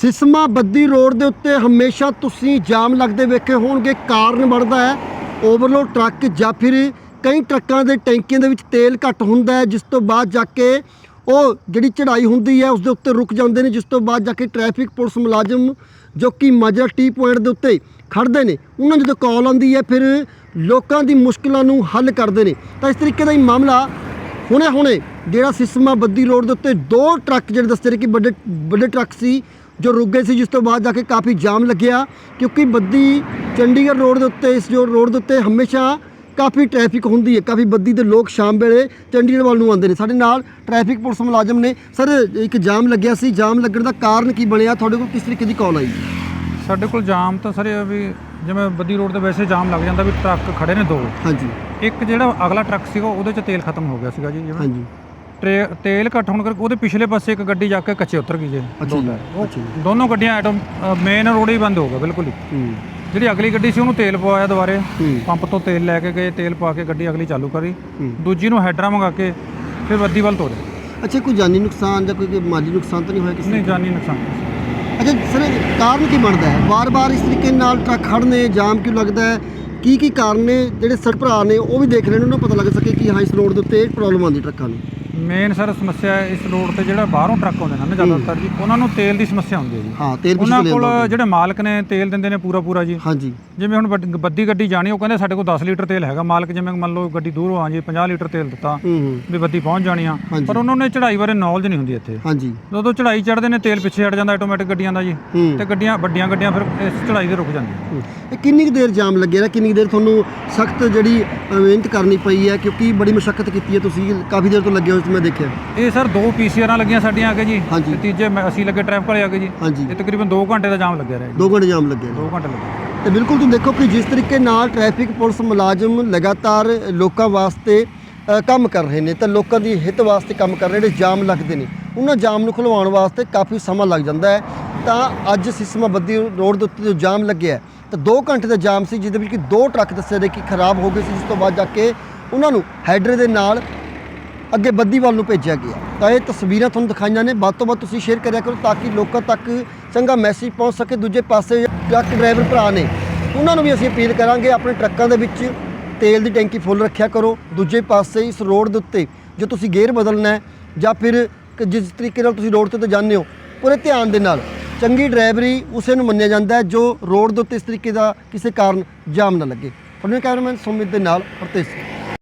ਸਿਸਮਾ ਬੱਦੀ road ਦੇ ਉੱਤੇ ਹਮੇਸ਼ਾ ਤੁਸੀਂ ਜਾਮ ਲੱਗਦੇ ਵੇਖੇ ਹੋਣਗੇ। ਕਾਰਨ ਬਣਦਾ ਹੈ ਓਵਰਲੋਡ ਟਰੱਕ ਜਾਂ ਫਿਰ ਕਈ ਟਰੱਕਾਂ ਦੇ ਟੈਂਕੀਆਂ ਦੇ ਵਿੱਚ ਤੇਲ ਘੱਟ ਹੁੰਦਾ ਹੈ, ਜਿਸ ਤੋਂ ਬਾਅਦ ਜਾ ਕੇ ਉਹ ਜਿਹੜੀ ਚੜ੍ਹਾਈ ਹੁੰਦੀ ਹੈ, ਉਸ ਦੇ ਉੱਤੇ ਰੁਕ ਜਾਂਦੇ ਨੇ, ਜਿਸ ਤੋਂ ਬਾਅਦ ਜਾ ਕੇ ਟ੍ਰੈਫਿਕ ਪੁਲਿਸ ਮੁਲਾਜ਼ਮ ਜੋ ਕਿ ਮਾਜਰਾ ਟੀ ਪੁਆਇੰਟ ਦੇ ਉੱਤੇ ਖੜਦੇ ਨੇ, ਉਹਨਾਂ ਨੂੰ ਜਦੋਂ ਕਾਲ ਆਉਂਦੀ ਹੈ, ਫਿਰ ਲੋਕਾਂ ਦੀ ਮੁਸ਼ਕਲਾਂ ਨੂੰ ਹੱਲ ਕਰਦੇ ਨੇ। ਤਾਂ ਇਸ ਤਰੀਕੇ ਦਾ ਹੀ ਮਾਮਲਾ ਹੁਣੇ ਹੁਣੇ ਜਿਹੜਾ ਸਿਸਮਾ ਬੱਦੀ ਰੋਡ ਦੇ ਉੱਤੇ ਦੋ ਟਰੱਕ ਜਿਹੜੇ ਦੱਸਦੇ ਨੇ ਕਿ ਵੱਡੇ ਵੱਡੇ ਟਰੱਕ ਸੀ ਜੋ ਰੁਕ ਗਏ ਸੀ ਜਿਸ ਤੋਂ ਬਾਅਦ ਜਾ ਕੇ ਕਾਫੀ ਜਾਮ ਲੱਗਿਆ। ਕਿਉਂਕਿ ਬੱਦੀ ਚੰਡੀਗੜ੍ਹ ਰੋਡ ਦੇ ਉੱਤੇ ਇਸ ਜੋ ਰੋਡ ਦੇ ਉੱਤੇ ਹਮੇਸ਼ਾ ਕਾਫੀ ਟ੍ਰੈਫਿਕ ਹੁੰਦੀ ਹੈ। ਕਾਫੀ ਬੱਦੀ ਦੇ ਲੋਕ ਸ਼ਾਮ ਵੇਲੇ ਚੰਡੀਗੜ੍ਹ ਵੱਲ ਨੂੰ ਆਉਂਦੇ ਨੇ। ਸਾਡੇ ਨਾਲ ਟ੍ਰੈਫਿਕ ਪੁਲਿਸ ਮੁਲਾਜ਼ਮ ਨੇ। ਸਰ ਇੱਕ ਜਾਮ ਲੱਗਿਆ ਸੀ। ਜਾਮ ਲੱਗਣ ਦਾ ਕਾਰਨ ਕੀ ਬਣਿਆ? ਤੁਹਾਡੇ ਕੋਲ ਕਿਸ ਤਰੀਕੇ ਦੀ ਕਾਲ ਆਈ? ਸਾਡੇ ਕੋਲ ਜਾਮ ਤਾਂ ਸਰ ਇਹ ਵੀ ਜਿਵੇਂ ਬੱਦੀ ਰੋਡ ਤੇ ਵੈਸੇ ਜਾਮ ਲੱਗ ਜਾਂਦਾ ਵੀ ਟਰੱਕ ਖੜੇ ਨੇ ਦੋ। ਹਾਂਜੀ। ਇੱਕ ਜਿਹੜਾ ਅਗਲਾ ਟਰੱਕ ਸੀਗਾ ਉਹਦੇ 'ਚ ਤੇਲ ਖਤਮ ਹੋ ਗਿਆ ਸੀਗਾ ਜੀ ਜਿਵੇਂ। ਹਾਂਜੀ। ਟਰੇ- ਤੇਲ ਘੱਟ ਹੋਣ ਕਰਕੇ ਉਹਦੇ ਪਿਛਲੇ ਪਾਸੇ ਇੱਕ ਗੱਡੀ ਜਾ ਕੇ ਕੱਚੇ ਉਤਰ ਗਈ ਜੀ। ਅੱਛਾ ਜੀ ਅੱਛਾ ਜੀ। ਦੋਨੋਂ ਗੱਡੀਆਂ ਐਟਮ ਮੇਨ ਰੋਡ ਹੀ ਬੰਦ ਹੋ ਗਿਆ ਬਿਲਕੁਲ ਹੀ। ਹੂੰ। ਜਿਹੜੀ ਅਗਲੀ ਗੱਡੀ ਸੀ ਉਹਨੂੰ ਤੇਲ ਪਵਾਇਆ ਦੁਬਾਰੇ। ਹੂੰ। ਪੰਪ ਤੋਂ ਤੇਲ ਲੈ ਕੇ ਗਏ ਤੇਲ ਪਾ ਕੇ ਗੱਡੀ ਅਗਲੀ ਚਾਲੂ ਕਰੀ। ਹੂੰ। ਦੂਜੀ ਨੂੰ ਹੈਡਰਾ ਮੰਗਾ ਕੇ ਫਿਰ ਬੱਦੀ ਵੱਲ ਤੋਰੇ ਅੱਛਾ ਕੋਈ ਜਾਨੀ ਨੁਕਸਾਨ ਜਾਂ ਕੋਈ ਮਾਲੀ ਨੁਕਸਾਨ ਤਾਂ ਨਹੀਂ ਹੋਇਆ ਕਿਸੇ ਨਹੀਂ ਜਾਨੀ ਨੁਕਸਾਨ। ਅੱਛਾ ਸਰ ਕਾਰਨ ਕੀ ਬਣਦਾ ਹੈ? ਵਾਰ-ਵਾਰ ਇਸ ਤਰੀਕੇ ਨਾਲ ਟਰੱਕ ਖੜਨੇ ਜਾਮ ਕਿਉਂ ਲੱਗਦਾ ਹੈ? ਕੀ ਕੀ ਕਾਰਨ ਨੇ? ਜਿਹੜੇ ਸੜਕ ਭਰਾ ਨੇ ਉਹ ਵੀ ਦੇਖ ਰਹੇ ਨੇ ਉਹਨਾਂ ਨੂੰ ਪਤਾ ਲੱਗ ਸਕੇ ਕਿ ਹਾਂ ਇਸ ਰੋਡ ਦੇ ਉੱਤੇ ਪ੍ਰੋਬਲਮ ਆਉਂਦੀ ਟਰੱਕਾਂ ਨੂੰ। ਮੇਨ ਸਰ ਸਮੱਸਿਆ ਇਸ ਰੋਡ ਤੇ ਜਿਹੜਾ ਬਾਹਰੋਂ ਟਰੱਕ ਆਉਂਦੇ ਨੇ ਜ਼ਿਆਦਾਤਰ ਜੀ ਉਹਨਾਂ ਨੂੰ ਤੇਲ ਦੀ ਸਮੱਸਿਆ ਹੁੰਦੀ ਹੈ ਜੀ। ਹਾਂ ਤੇਲ ਉਹਨਾਂ ਕੋਲ ਜਿਹੜੇ ਮਾਲਕ ਨੇ ਤੇਲ ਦਿੰਦੇ ਨੇ ਪੂਰਾ ਪੂਰਾ ਜੀ। ਹਾਂਜੀ। ਜਿਵੇਂ ਹੁਣ ਵੱਡ- ਬੱਦੀ ਗੱਡੀ ਜਾਣੀ ਉਹ ਕਹਿੰਦੇ ਸਾਡੇ ਕੋਲ 10 ਲੀਟਰ ਤੇਲ ਹੈਗਾ। ਮਾਲਕ ਜਿਵੇਂ ਮੰਨ ਲਓ ਗੱਡੀ ਦੂਰੋਂ ਆ ਜੀ 50 ਲੀਟਰ ਤੇਲ ਦਿੱਤਾ ਹੂੰ ਹੂੰ। ਵੀ ਬੱਦੀ ਪਹੁੰਚ ਜਾਣੀ ਆ। ਹਾਂਜੀ। ਪਰ ਉਹਨਾਂ ਨੇ ਚੜ੍ਹਾਈ ਬਾਰੇ ਨੌਲੇਜ ਨਹੀਂ ਹੁੰਦੀ ਇੱਥੇ। ਹਾਂਜੀ। ਜਦੋਂ ਚੜ੍ਹਾਈ ਚੜ੍ਹਦੇ ਨੇ ਤੇਲ ਪਿੱਛੇ ਹਟ ਜਾਂਦਾ ਆਟੋਮੈਟਿਕ ਗੱਡੀਆਂ ਦਾ ਜੀ। ਹੂੰ। ਤੇ ਗੱਡੀਆਂ ਵੱਡੀਆਂ ਗੱਡੀਆਂ ਫਿਰ ਇਸ ਚੜ੍ਹਾਈ ਤੇ ਰੁਕ ਜਾਂਦੀਆਂ। ਹੂੰ। ਇਹ ਕਿੰਨੀ ਕੁ ਦੇਰ ਜਾਮ ਲੱਗਿਆ ਰਿਹਾ? ਕਿੰਨੀ ਕੁ ਦੇਰ ਤੁਹਾਨੂੰ ਸਖਤ ਜਿਹੜੀ ਅ, ਮਿਹਨਤ ਕਰਨੀ ਪਈ ਹੈ? ਕਿਉਂਕਿ ਬੜੀ ਮੁਸ਼ਕਲ ਕੀਤੀ ਹੈ ਤੁਸੀਂ ਕਾਫੀ ਦੇਰ ਤੋਂ ਲੱਗੇ ਹੋ ਮੈਂ ਦੇਖਿਆ। ਇਹ ਸਰ ਦੋ ਪੀਸੀਆਰਾਂ ਲੱਗੀਆਂ ਸਾਡੀਆਂ ਅੱਗੇ ਜੀ ਹਾਂਜੀ। ਤੇ ਤੀਜੇ ਮੈਂ- ਅਸੀਂ ਲੱਗੇ ਟ੍ਰੈਫਿਕ ਵਾਲੇ ਅੱਗੇ ਜੀ ਹਾਂਜੀ। ਇਹ ਤਕਰੀਬਨ 2 ਘੰਟੇ ਦਾ ਜਾਮ ਲੱਗਿਆ ਰਿਹਾ ਜੀ। 2 ਘੰਟੇ ਜਾਮ ਲੱਗੇ 2 ਘੰਟੇ ਲੱਗੇ ਤੇ ਬਿਲਕੁਲ ਤੁਸੀਂ ਦੇਖੋ ਕਿ ਜਿਸ ਤਰੀਕੇ ਨਾਲ ਟ੍ਰੈਫਿਕ ਪੁਲਿਸ ਮੁਲਾਜ਼ਮ ਲਗਾਤਾਰ ਲੋਕਾਂ ਵਾਸਤੇ ਅ, ਕੰਮ ਕਰ ਰਹੇ ਨੇ ਤਾਂ ਲੋਕਾਂ ਦੀ ਹਿੱਤ ਵਾਸਤੇ ਕੰਮ ਕਰ ਰਹੇ ਨੇ ਜਾਮ ਲੱਗਦੇ ਨੇ ਉਹਨਾਂ ਜਾਮ ਨੂੰ ਖੁਲਵਾਉਣ ਵਾਸਤੇ ਕਾਫੀ ਸਮਾਂ ਲੱਗ ਜਾਂਦਾ ਹੈ। ਤਾਂ ਅੱਜ ਸਿਸਮਾ ਬੱਦੀ ਰੋਡ ਦੇ ਉੱਤੇ ਜੋ ਜਾਮ ਲੱਗਿਆ ਹੈ, ਤਾਂ 2 ਘੰਟੇ ਦਾ ਜਾਮ ਸੀ ਜਿਹਦੇ ਵਿੱਚ ਕਿ ਦੋ ਟਰੱਕ ਦੱਸੇ ਨੇ ਕਿ ਖਰਾਬ ਹੋ ਗਏ ਸੀ ਜਿਸ ਤੋਂ ਬਾਅਦ ਜਾ ਕੇ ਉਹਨਾਂ ਨੂੰ ਹੈਡਰ ਦੇ ਨਾਲ ਅੱਗੇ ਬੱਦੀ ਵੱਲ ਨੂੰ ਭੇਜਿਆ ਗਿਆ। ਤਾਂ ਇਹ ਤਸਵੀਰਾਂ ਤੁਹਾਨੂੰ ਦਿਖਾਈਆਂ ਨੇ। ਵੱਧ ਤੋਂ ਵੱਧ ਤੁਸੀਂ ਸ਼ੇਅਰ ਕਰਿਆ ਕਰੋ ਤਾਂ ਕਿ ਲੋਕਾਂ ਤੱਕ ਚੰਗਾ ਮੈਸੇਜ ਪਹੁੰਚ ਸਕੇ। ਦੂਜੇ ਪਾਸੇ ਟਰੱਕ ਡਰਾਈਵਰ ਭਰਾ ਨੇ, ਉਹਨਾਂ ਨੂੰ ਵੀ ਅਸੀਂ ਅਪੀਲ ਕਰਾਂਗੇ ਆਪਣੇ ਟਰੱਕਾਂ ਦੇ ਵਿੱਚ ਤੇਲ ਦੀ ਟੈਂਕੀ ਫੁੱਲ ਰੱਖਿਆ ਕਰੋ। ਦੂਜੇ ਪਾਸੇ ਇਸ ਰੋਡ ਦੇ ਉੱਤੇ ਜੋ ਤੁਸੀਂ ਗੇਅਰ ਬਦਲਣਾ ਹੈ ਜਾਂ ਫਿਰ ਜਿਸ ਤਰੀਕੇ ਨਾਲ ਤੁਸੀਂ ਰੋਡ ਤੇ ਉੱਤੇ ਜਾਂਦੇ ਹੋ, ਪੂਰੇ ਧਿਆਨ ਦੇ ਨਾਲ ਚੰਗੀ ਡਰਾਈਵਰੀ ਉਸੇ ਨੂੰ ਮੰਨਿਆ ਜਾਂਦਾ ਹੈ ਜੋ ਰੋਡ ਦੇ ਉੱਤੇ ਇਸ ਤਰੀਕੇ ਦਾ ਕਿਸੇ ਕਾਰਨ ਜਾਮ ਨਾ ਲੱਗੇ। ਆਪਣੇ ਕੈਮਰਾਮੈਨ ਸੁਮਿਤ ਦੇ ਨਾਲ ਪ੍ਰਤੇਸ਼ ਸਿੰਘ।